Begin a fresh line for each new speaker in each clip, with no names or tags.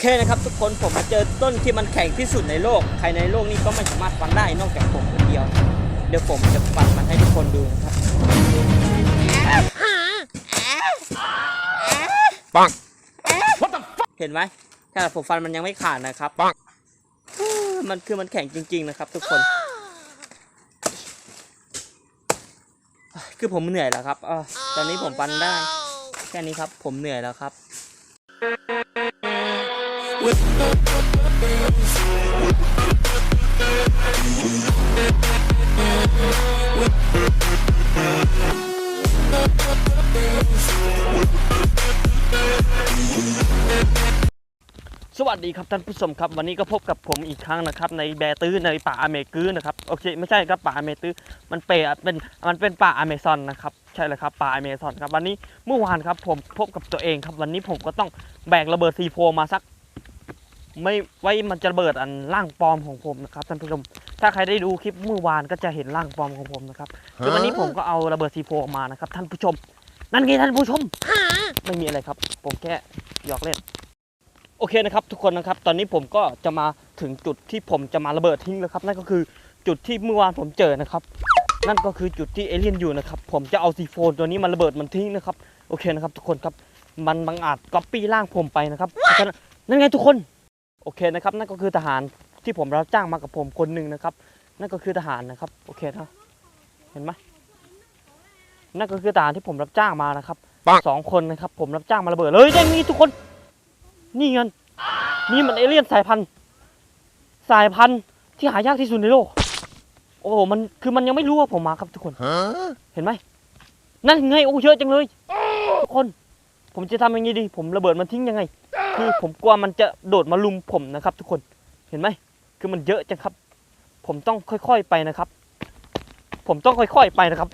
เคนะครับทุกคนผมมาเจอต้นที่มันแข็งที่สุดในโลก ใครในโลกนี้ก็ไม่สามารถฟันได้นอกจากผมคนเดียว เดี๋ยวผมจะฟันมันให้ทุกคนดูนะครับ
ปัง
เห็นไหมถ้าผมฟันมันยังไม่ขาดนะครับ
ปัง
มันคือมันแข็งจริง ๆ นะครับ ทุกคน คือผมเหนื่อยแล้วครับเออตอนนี้ผมฟันได้ แค่นี้ครับ ผมเหนื่อยแล้วครับ สวัสดีครับท่านผู้ชมครับวันนี้ก็พบกับผมอีกครั้งนะครับ ในแบตื้อในป่าอเมกือนะครับโอเคไม่ใช่ครับป่าอเมตื้อมันเปเป็นมันเป็นป่าอเมซอนนะครับใช่เลยครับป่าอเมซอนครับวันนี้เมื่อวานครับผมพบกับตัวเองครับวันนี้ผมก็ต้องแบกระเบิดซีโฟมาสัก ไม่ไว้มันจะระเบิดอันร่างปลอมของผมนะครับท่านผู้ชม ถ้าใครได้ดูคลิปเมื่อวานก็จะเห็นร่างปลอมของผมนะครับคือวันนี้ผมก็เอาระเบิดซีโฟมานะครับท่านผู้ชม นั่นไงท่านผู้ชม ไม่มีอะไรครับ ผมแค่หยอกเล่น โอเคนะครับ ทุกคนนะครับ ตอนนี้ผมก็จะมาถึงจุดที่ผมจะมาระเบิดทิ้งแล้วครับ นั่นก็คือจุดที่เมื่อวานผมเจอนะครับ นั่นก็คือจุดที่เอเลี่ยนอยู่นะครับ ผมจะเอาซีโฟนตัวนี้มาระเบิดมันทิ้งนะครับ โอเคนะครับ ทุกคนครับ มันบังอาจก๊อปปี้ร่างผมไปนะครับเพราะฉะนั้นนั่นไงทุกคนโอเคนะครับ นั่นก็คือทหารที่ผมรับจ้างมากับผมคนหนึ่งนะครับ นั่นก็คือทหารนะครับ โอเคนะเห็นไหมนั่นก็คือทหารที่ผมรับจ้างมานะครับ
ปัง
สองคนนะครับ ผมรับจ้างมาระเบิดเลยได้นี่ทุกคน นี่เงินนี่มันเอเลี่ยนสายพันธุ์ สายพันธุ์ที่หายากที่สุดในโลก โอ้โหมันคือมันยังไม่รู้ว่าผมมาครับทุกคน
Huh?
เห็นไหมนั่นไงโอ้เยอะจังเลยทุกคน ผมจะทำยังไงดี ผมระเบิดมันทิ้งยังไง คือผมกลัวมันจะโดดมาลุมผมนะครับ ทุกคนเห็นไหมคือมันเยอะจังครับ ผมต้องค่อยๆไปนะครับ ผมต้องค่อยๆไปนะครับ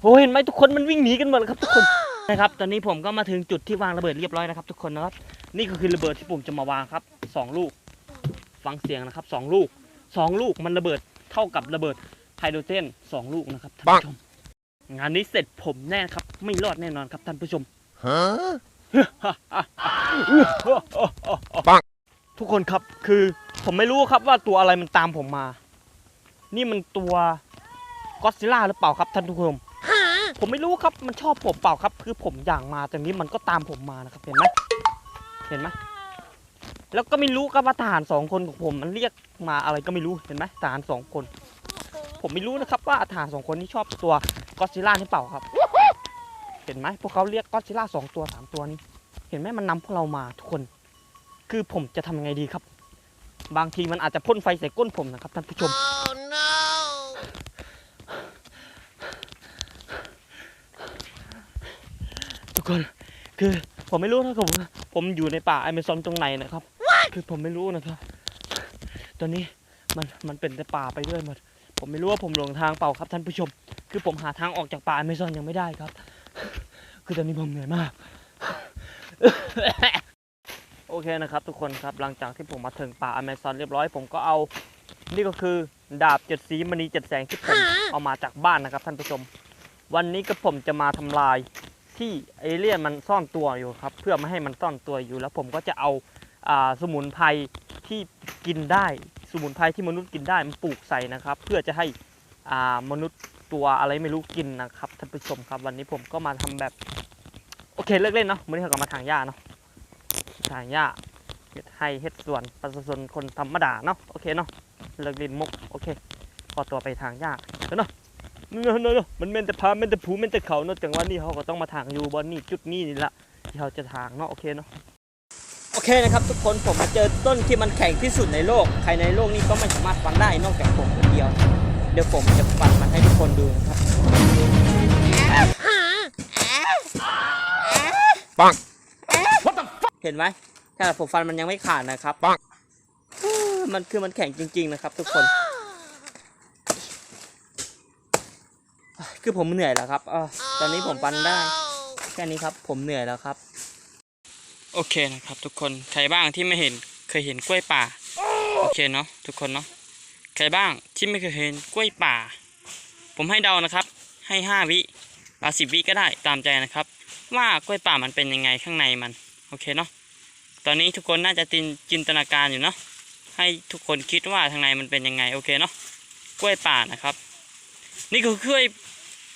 โอ้เห็นไหมทุกคนมันวิ่งหนีกันหมดแล้วครับทุกคนนะครับ ตอนนี้ผมก็มาถึงจุดที่วางระเบิดเรียบร้อยนะครับ ทุกคนนะครับ นี่ก็คือระเบิดที่ผมจะมาวางครับสองลูก ฟังเสียงนะครับสองลูกสองลูกมันระเบิดเท่ากับระเบิดไฮโดรเจนสองลูกนะครับท่านผู้ชมงานนี้เสร็จผมแน่ครับ ไม่รอดแน่นอนครับท่านผู้ชม
Huh?
ปัง ทุกคนครับคือผมไม่รู้ครับว่าตัวอะไรมันตามผมมา นี่มันตัวก็อดซิล่าหรือเปล่าครับท่านผู้ชมผมไม่รู้ครับมันชอบผมเปล่าครับ คือผมอย่างมาแต่นี้มันก็ตามผมมานะครับ เห็นไหมเห็นไหมแล้วก็ไม่รู้ครับว่าทหารสองคนของผมมันเรียกมาอะไรก็ไม่รู้เห็นไหมทหารสองคน ผมไม่รู้นะครับว่าทหารสองคนนี้ชอบตัวก็อดซิล่าหรือเปล่าครับ เห็นไหมพวกเขาเรียกก็อดซิลล่าสองตัวสามตัวนี้ เห็นไหมมันนำพวกเรามาทุกคน คือผมจะทำยังไงดีครับ บางทีมันอาจจะพ่นไฟใส่ก้นผมนะครับท่านผู้ชม
Oh no!
ทุกคนคือผมไม่รู้นะครับผมผมอยู่ในป่าอเมซอนตรงไหนนะครับ คือผมไม่รู้นะครับ ตอนนี้มันมันเป็นแต่ป่าไปด้วยหมดผมไม่รู้ว่าผมหลงทางเปล่าครับท่านผู้ชม คือผมหาทางออกจากป่าอเมซอนยังไม่ได้ครับ คือตอนนี้ผมเหนื่อยมาก โอเคนะครับทุกคนครับหลังจากที่ผมมาถึงป่าอเมซอนเรียบร้อยผมก็เอา นี่ก็คือดาบเจ็ดสีมณีเจ็ดแสงที่ผมเอามาจากบ้านนะครับท่านผู้ชม วันนี้ก็ผมจะมาทำลายที่เอเลี่ยนมันซ่อนตัวอยู่ครับ เพื่อไม่ให้มันซ่อนตัวอยู่แล้วผมก็จะเอาอ่าสมุนไพรที่กินได้ สมุนไพรที่มนุษย์กินได้มันปลูกใส่นะครับ เพื่อจะให้อ่ามนุษย์ ตัวอะไรไม่รู้กินนะครับท่านผู้ชมครับวันนี้ผมก็มาทำแบบ โอเคเลิกเล่นเนาะวันนี้เราก็มาทางหญ้าเนาะทางหญ้าเฮ็ดให้เฮ็ดส่วนประชาชนคนธรรมดาเนาะโอเคเนาะเลิกเล่นมุกโอเคขอตัวไปทางหญ้าเดี๋ยวนาะเนอะเนอะเนอะมันเมนแต่พาเมนแต่ผูเมนแต่เขาเนอะจังหวะนี้เขาก็ต้องมาทางอยู่บนนี่จุดนี้นี่ละที่เขาจะทางเนาะโอเคเนาะโอเคนะครับทุกคนผมมาเจอต้นที่มันแข็งที่สุดในโลก ใครในโลกนี้ก็ไม่สามารถฟันได้นอกจากผมคนเดียว ดี๋ยวผมจะฟันมันให้ทุกคนดูนะครับ
Bonk.
เห็นไหมถ้าผมฟันมันยังไม่ขาดนะครับ
ปัง
มันคือมันแข็งจริง ๆ นะครับ ทุกคน คือผมเหนื่อยแล้วครับเออตอนนี้ผมฟันได้ แค่นี้ครับ ผมเหนื่อยแล้วครับ โอเคนะครับ ทุกคน ใครบ้างที่ไม่เห็นเคยเห็นกล้วยป่า โอเคเนาะทุกคนเนาะ ใครบ้างที่ไม่เคยเห็นกล้วยป่า ผมให้เดานะครับ ให้ห้าวิอาสิบวิก็ได้ตามใจนะครับ ว่ากล้วยป่ามันเป็นยังไงข้างในมัน โอเคเนาะตอนนี้ทุกคนน่าจะจินจินตนาการอยู่เนาะให้ทุกคนคิดว่าทางในมันเป็นยังไงโอเคเนาะกล้วยป่านะครับ นี่คือกล้วย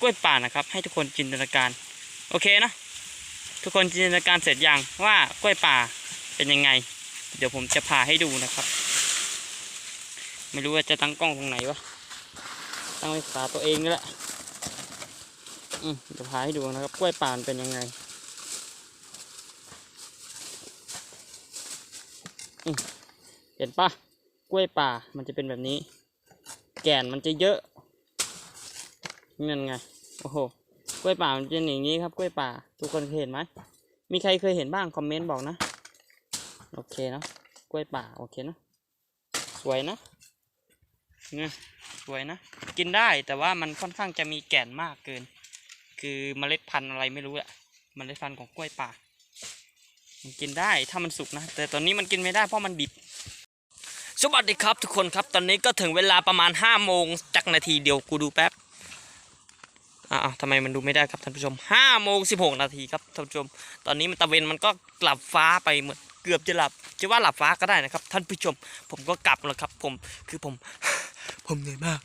กล้วยป่านะครับ ให้ทุกคนจินตนาการ โอเคเนาะทุกคนจินตนาการเสร็จยังว่ากล้วยป่าเป็นยังไง เดี๋ยวผมจะพาให้ดูนะครับ ไม่รู้ว่าจะตั้งกล้องตรงไหนวะ ตั้งไว้ขาตัวเองนี่แหละ อืมเดี๋ยวพาให้ดูนะครับ กล้วยป่านเป็นยังไงเห็นปะกล้วยป่ามันจะเป็นแบบนี้ แก่นมันจะเยอะนั่นไง โอ้โห กล้วยป่ามันเป็นอย่างนี้ครับกล้วยป่า ทุกคนเคยเห็นไหม มีใครเคยเห็นบ้างคอมเมนต์บอกนะ โอเคเนาะ กล้วยป่า โอเคเนาะ สวยนะ เนี่ยสวยนะ กินได้แต่ว่ามันค่อนข้างจะมีแก่นมากเกิน คือเมล็ดพันธุ์อะไรไม่รู้อะเมล็ดพันธุ์ของกล้วยป่า มันกินได้ถ้ามันสุกนะ แต่ตอนนี้มันกินไม่ได้เพราะมันดิบสวัสดีครับทุกคนครับตอนนี้ก็ถึงเวลาประมาณ5้าโมงจักนาทีเดียวกูดูแป๊บอ้าวทำไมมันดูไม่ได้ครับท่านผู้ชม5้าโมงสิบหกนาทีครับท่านผู้ชม ตอนนี้มันตะเวนมันก็กลับฟ้าไปเหมดเกือบจะหลับจะว่าหลับฟ้าก็ได้นะครับ ท่านผู้ชม ผมก็กลับแล้วครับ ผมคือผม ผมเหนื่อยมาก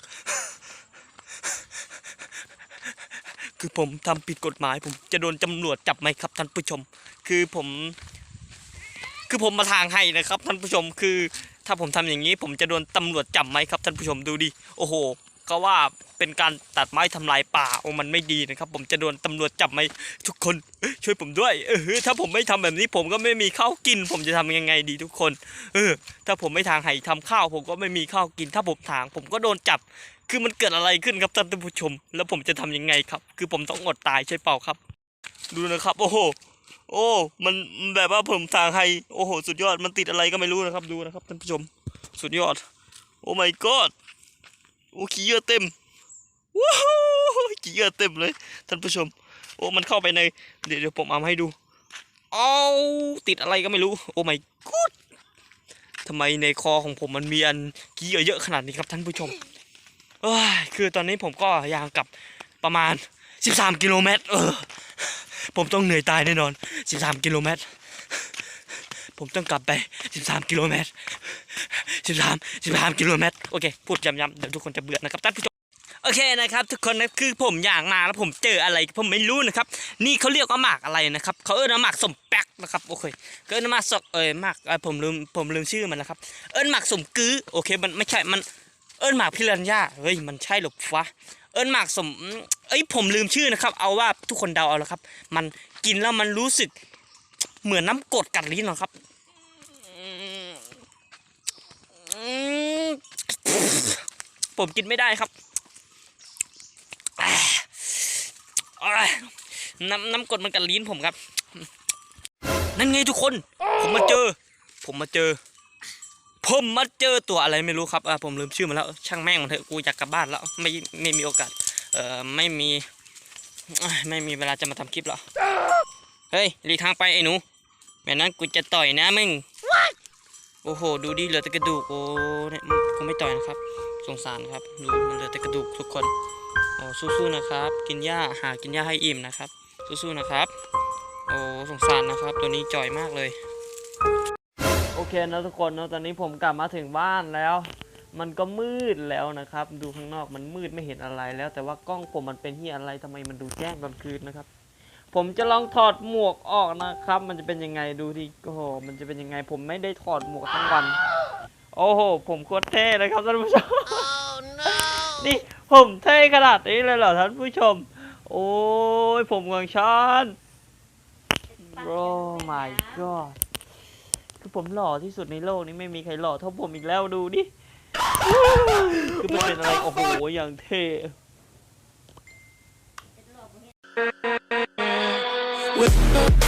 คือผมทำผิดกฎหมาย ผมจะโดนตำรวจจับไหมครับท่านผู้ชม คือผม คือผมมาทางให้นะครับท่านผู้ชม คือ ถ้าผมทำอย่างนี้ ผมจะโดนตำรวจจับไหมครับท่านผู้ชมดูดิ โอ้โห ก็ว่าเป็นการตัดไม้ทำลายป่าโอ้มันไม่ดีนะครับ ผมจะโดนตำรวจจับไหมทุกคนช่วยผมด้วยเออถ้าผมไม่ทำแบบนี้ผมก็ไม่มีข้าวกิน ผมจะทำยังไงดีทุกคน เออ ถ้าผมไม่ทางให้ทำข้าว ผมก็ไม่มีข้าวกิน ถ้าผมทาง ผมก็โดนจับ คือมันเกิดอะไรขึ้นครับท่านผู้ชม แล้วผมจะทำยังไงครับ คือผมต้องอดตายใช่เปล่าครับ ดูนะครับ โอ้โหโอ้ มันแบบว่าผมทางให้โอ้โห สุดยอด มันติดอะไรก็ไม่รู้นะครับ ดูนะครับท่านผู้ชม สุดยอด โอ้ my god โอ้ขี้เยื่อเต็มว้าวขี้เยื่อเต็มเลยท่านผู้ชม โอ้มันเข้าไปในเดี๋ยวเดี๋ยวผมเอามาให้ดูเอาติดอะไรก็ไม่รู้ โอ้ my god ทำไมในคอของผมมันมีอันขี้เยื่อเยอะขนาดนี้ครับท่านผู้ชมเอ้ยคือตอนนี้ผมก็ยางกลับประมาณ 13 กิโลเมตรเออผมต้องเหนื่อยตายแน่นอน 13 กิโลเมตร ผมต้องกลับไป 13 กิโลเมตร 13 13 กิโลเมตร โอเค พูดย้ำๆเดี๋ยวทุกคนจะเบื่อนะครับท่านผู้ชมโอเคนะครับ ทุกคนนะคือผมอยากมาแล้วผมเจออะไรผมไม่รู้นะครับ นี่เขาเรียกว่าหมากอะไรนะครับเขาเอิ้นว่าหมากสมแป๊กนะครับโอเคเอิ้นหมากสกเอ้ยหมากผมลืมผมลืมชื่อมันนะครับ เอิ้นหมากสมกือโอเคมันไม่ใช่มันเอิ้นหมากพิรัญญาเฮ้ยมันใช่หรอฟ้าเอิ้นหมากสมเอ้ยผมลืมชื่อนะครับ เอาว่าทุกคนเดาเอาละครับ มันกินแล้วมันรู้สึกเหมือนน้ำกรดกัดลิ้นหรอครับอืมอืม ผมกินไม่ได้ครับน้ำน้ำกรดมันกัดลิ้นผมครับ นั่นไงทุกคน ผมมาเจอ ผมมาเจอ ผมมาเจอตัวอะไรไม่รู้ครับอ่าผมลืมชื่อมันแล้ว ช่างแม่งมันเถอะกูอยากกลับบ้านแล้ว ไม่ไม่มีโอกาส เอ่อไม่มี ไม่มีเวลาจะมาทำคลิปแล้วเฮ้ยหลีกทางไปไอ้หนูแม่นั้นกูจะต่อยนะมึง โอ้โห ดูดิเหลือแต่กระดูกโอ้เนี่ยกูไม่ต่อยนะครับ สงสารครับดูมันเหลือแต่กระดูกทุกคนโอ้สู้ๆนะครับ กินหญ้าหากินหญ้าให้อิ่มนะครับ สู้ๆนะครับ โอ้สงสารนะครับ ตัวนี้จ่อยมากเลย โอเคนะทุกคนนะตอนนี้ผมกลับมาถึงบ้านแล้ว มันก็มืดแล้วนะครับ ดูข้างนอกมันมืดไม่เห็นอะไรแล้ว แต่ว่ากล้องผมมันเป็นที่อะไรทำไมมันดูแจ้งตอนคืนนะครับผมจะลองถอดหมวกออกนะครับ มันจะเป็นยังไงดูดิโอ้โหมันจะเป็นยังไง ผมไม่ได้ถอดหมวกทั้งวัน โอ้โห ผมโคตรเท่เลยครับท่านผู้ชม นี่ผมเท่ขนาดนี้เลยเหรอท่านผู้ชม โอ้ยผมของชัน bro my god คือผมหล่อที่สุดในโลกนี้ไม่มีใครหล่อเท่าผมอีกแล้วดูดิ คือมันเป็นอะไร โอ้โห อย่างเท่ With